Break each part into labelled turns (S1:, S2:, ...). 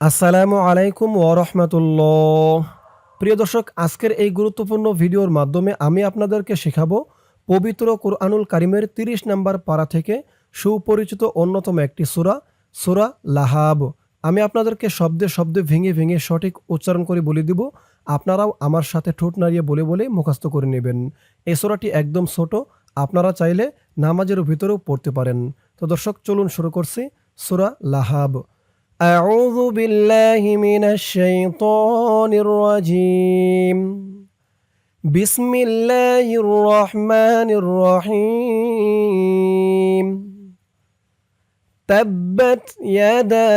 S1: আসসালামু আলাইকুম ওরহমতুল্লাহ প্রিয় দর্শক, আজকের এই গুরুত্বপূর্ণ ভিডিওর মাধ্যমে আমি আপনাদেরকে শেখাবো পবিত্র কোরআনুল কারিমের ৩০ নম্বর পাড়া থেকে সুপরিচিত অন্যতম একটি সুরা সুরা লাহাব। আমি আপনাদেরকে শব্দে শব্দে ভেঙে ভেঙে সঠিক উচ্চারণ করে বলে দিব। আপনারাও আমার সাথে ঠোঁট নাড়িয়ে বলে বলে মুখস্থ করে নেবেন। এই সুরাটি একদম ছোট, আপনারা চাইলে নামাজের ভিতরেও পড়তে পারেন। তো দর্শক, চলুন শুরু করছি সুরা লাহাব। أعوذ بالله من الشيطان الرجيم. بسم الله الرحمن الرحيم. تبت يدا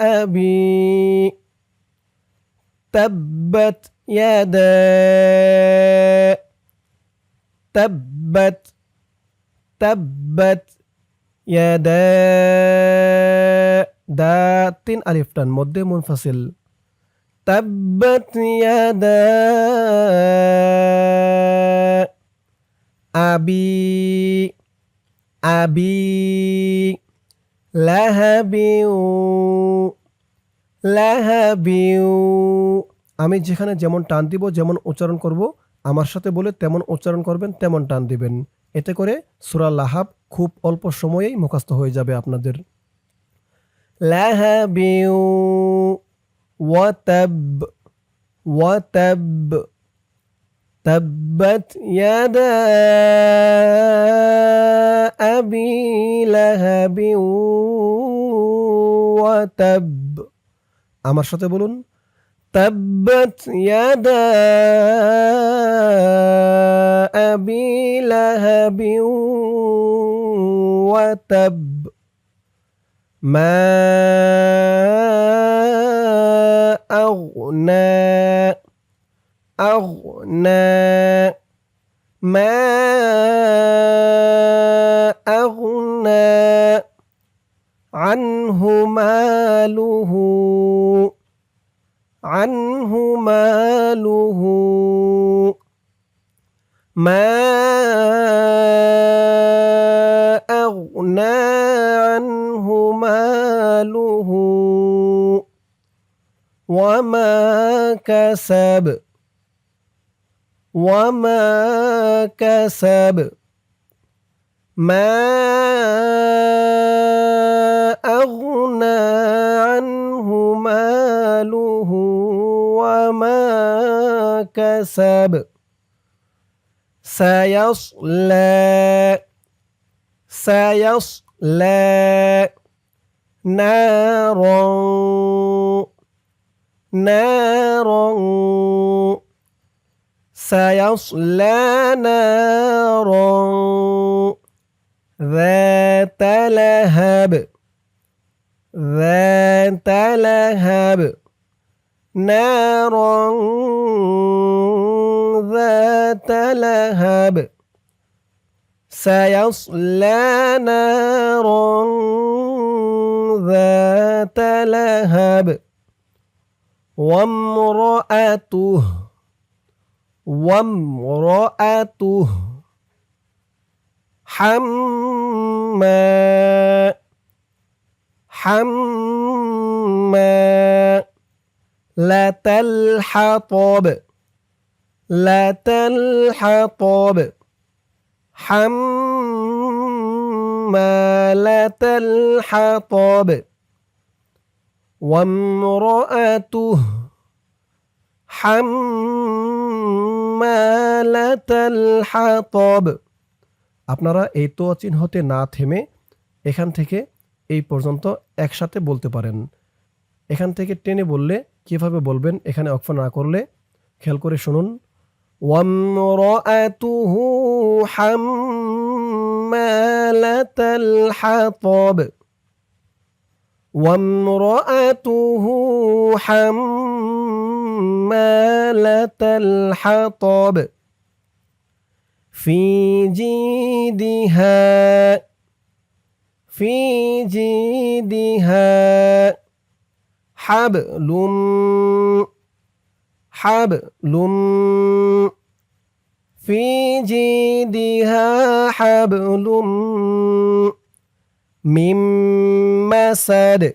S1: أبي. تبت يدا تبت تبت ইয়া দা তিন আলিফ টান মধ্যে মুনফাসিল তাব্বত আবি আবি লাহাবিউ লাহাবিউ আমি যেখানে যেমন টান দিব, যেমন উচ্চারণ করব, আমার সাথে বলে তেমন উচ্চারণ করবেন, তেমন টান দিবেন। এতে করে সুরা লাহাব খুব অল্প সময়েই মুখস্থ হয়ে যাবে আপনাদের লাহাবিউ ওয়াতাব ওয়াতাব تبت يدا أبي لهب وتب আমার সাথে বলুন تبت يدا أبي لهب وتب. ما أغنى أغنى. ما أغنى عنه ماله عنه ماله. ما أغنى عنه ماله. وما كسب. وما كسب. ما أغنى كسب. سيصلى. سيصلى. نارا. نارا. سيصلى نارا. ذات لهب. ذات لهب. نارا. ذات لهب سيصلى نارا ذات لهب. وامرأته وامرأته حما حما لا تلحطب. لا تلحطب حمالة الحطب وامرأته حمالة الحطب আপনারা এই তো চিহ্নতে না থেমে এখান থেকে এই পর্যন্ত একসাথে বলতে পারেন এখান থেকে টেনে বললে কিভাবে বলবেন এখানে অক্ষ না করলে খেয়াল করে শুনুন وامرأته حمالة الحطب. وامرأته حمالة الحطب. في جيدها في جيدها حبل حبل في جيدها حبل من مسد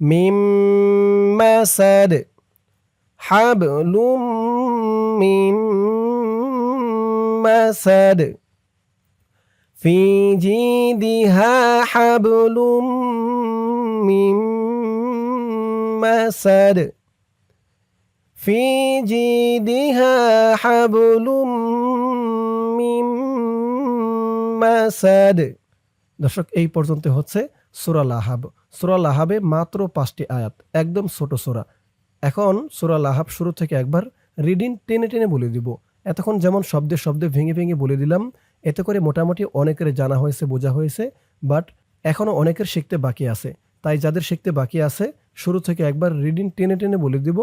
S1: من مسد. حبل من مسد. في جيدها حبل من مسد. في جيدها حبل من مسد দর্শক এই পর্যন্ত হচ্ছে সুরা লাহাব সুরা লাহাবে মাত্র পাঁচটি আয়াত একদম ছোট সুরা এখন সুরা লাহাব শুরু থেকে একবার রিডিং টেনে টেনে বলে দিব এতক্ষণ যেমন শব্দে শব্দে ভেঙে ভেঙে বলে দিলাম এতে করে মোটামুটি অনেকের জানা হয়েছে বোঝা হয়েছে বাট এখনও অনেকের শিখতে বাকি আছে তাই যাদের শিখতে বাকি আছে শুরু থেকে একবার রিডিং টেনে টেনে বলে দিব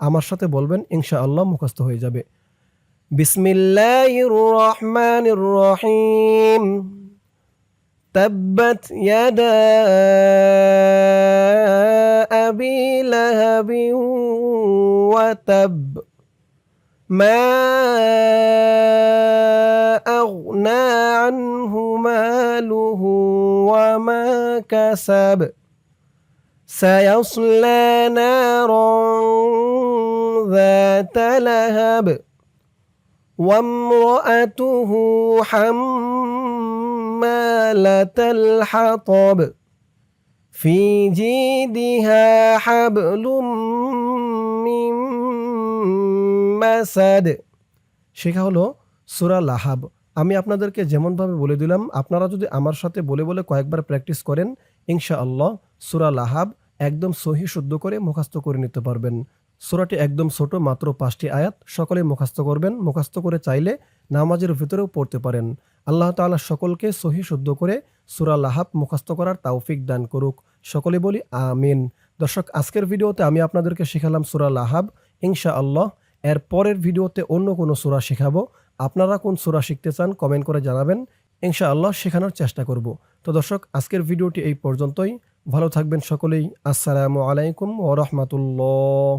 S1: আমার সাথে বলবেন ইনশা আল্লাহ মুখস্থ হয়ে যাবে বিসমিল্লাহির রহমানির রহিম تبت يدا أبي لهب وتب ما أغنى عنه ماله وما كسب سيصلى نارا ذات لهب وامرأته حمالة الحطب في جيدها حبل من মাসাদ শেখা হলো সুরা লাহাব আমি আপনাদেরকে যেমনভাবে বলে দিলাম আপনারা যদি আমার সাথে বলে বলে কয়েকবার প্র্যাকটিস করেন ইনশা আল্লাহ সুরা লাহাব একদম সহি শুদ্ধ করে মুখাস্ত করে নিতে পারবেন সুরাটি একদম ছোট, মাত্র পাঁচটি আয়াত। সকলে মুখাস্ত করবেন। মুখাস্ত করে চাইলে নামাজের ভিতরেও পড়তে পারেন। আল্লাহ তাআলা সকলকে সহি, শুদ্ধ করে সুরা লাহাব মুখাস্ত করার তাওফিক দান করুক। সকলে বলি আমিন। দর্শক, আজকের ভিডিওতে আমি আপনাদেরকে শেখালাম সুরা লাহাব। ইনশা আল্লাহ এর পরের ভিডিওতে অন্য কোনো সুরা শেখাবো। আপনারা কোন সুরা শিখতে চান কমেন্ট করে জানাবেন। ইনশা আল্লাহ শেখানোর চেষ্টা করব। তো দর্শক, আজকের ভিডিওটি এই পর্যন্তই। ভালো থাকবেন সকলেই। আসসালামু আলাইকুম ও রহমতুল্লাহ।